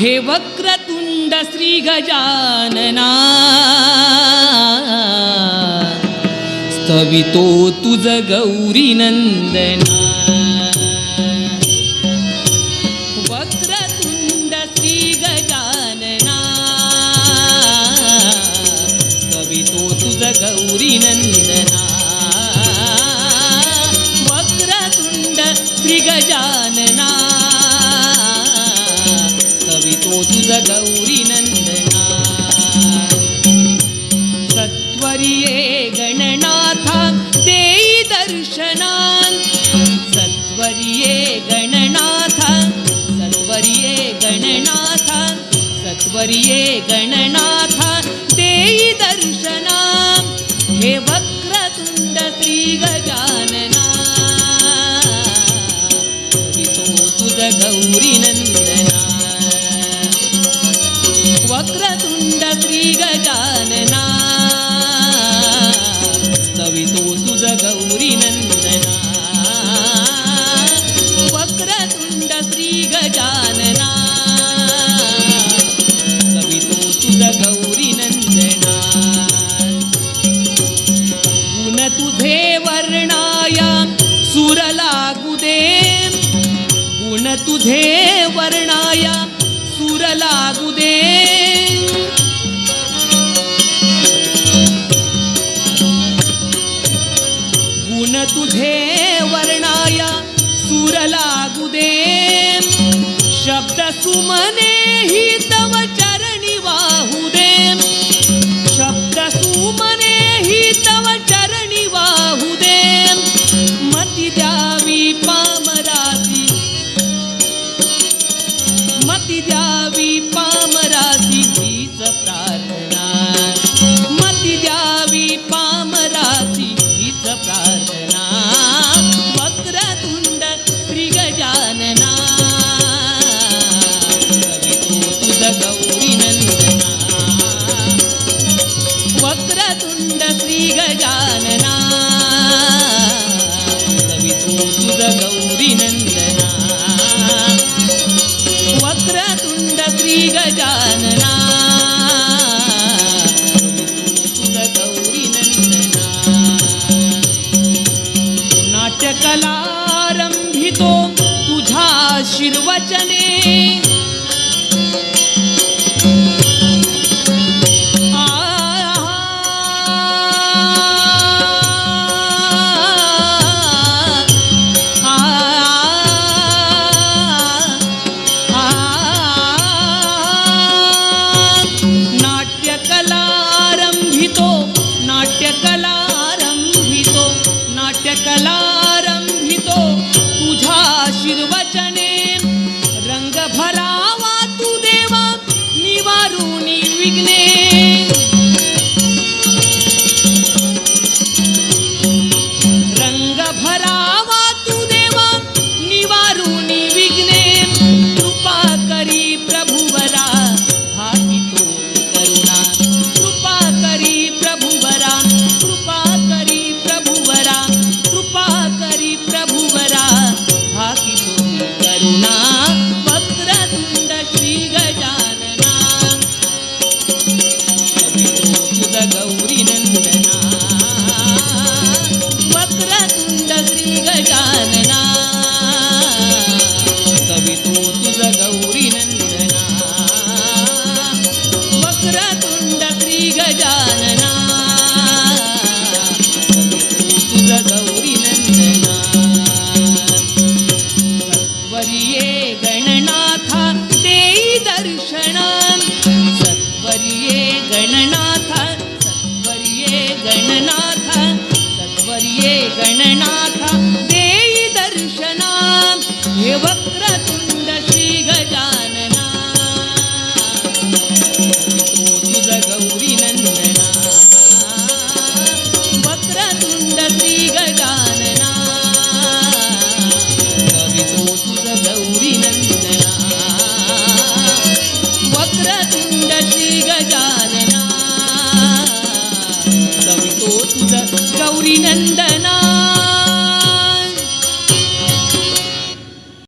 हे वक्रतुंड श्री गजानना. स्तवितो तुझ गौरी नंदना. वक्रतुंड श्री गजानना. स्तवितो तुझ गौरी नंदना. सुरगौरिनन्दना सत्वर्ये गणनाथ देयि दर्शनान् सत्वर्ये गणनाथ सत्वर्ये गणनाथ सत्वर्ये गणनाथ देयि दर्शनां हे वक्रतुण्ड श्रीगजा वक्रतुंड श्री गजानना स्तवितो तुझ गौरी नंदना वक्रतुंड श्री गजानना स्तवितो तुझ गौरी नंदना गुण तुझे वर्णाया सुर लागू दे गुण तुझे वर्णाया सुर लागू सुमने ही तव गणनाथा देई दर्शना हे वक्रतुंड श्री गजानना. तुझ गौरी नंदना. वक्रतुंड श्री गजानना. कवितो तुझ गौरी नंदना. वक्रतुंड श्री गजानना कवितो तुझ गौरी नंदना